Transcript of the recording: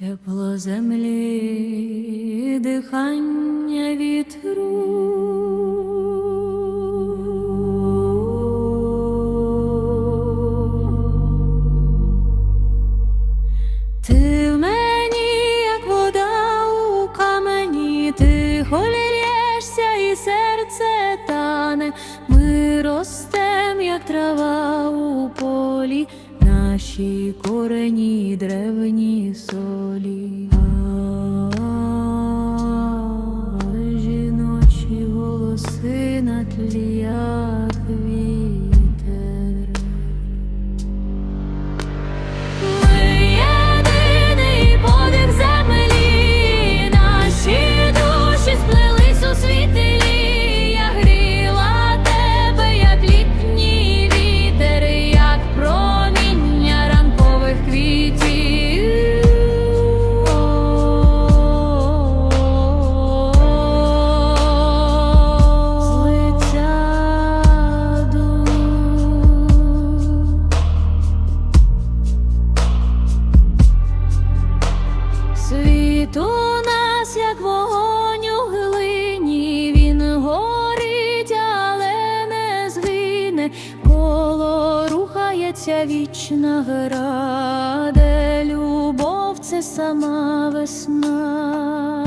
тепло землі, дихання вітру. Ти в мені, як вода у камені, ти холірєшся і серце тане, ми як трава наші корені древні солі. Жіночі голоси на тлі, Світ у нас, як вогонь у глині, він горить, але не згине, коло рухається вічна гра, де любов це сама весна.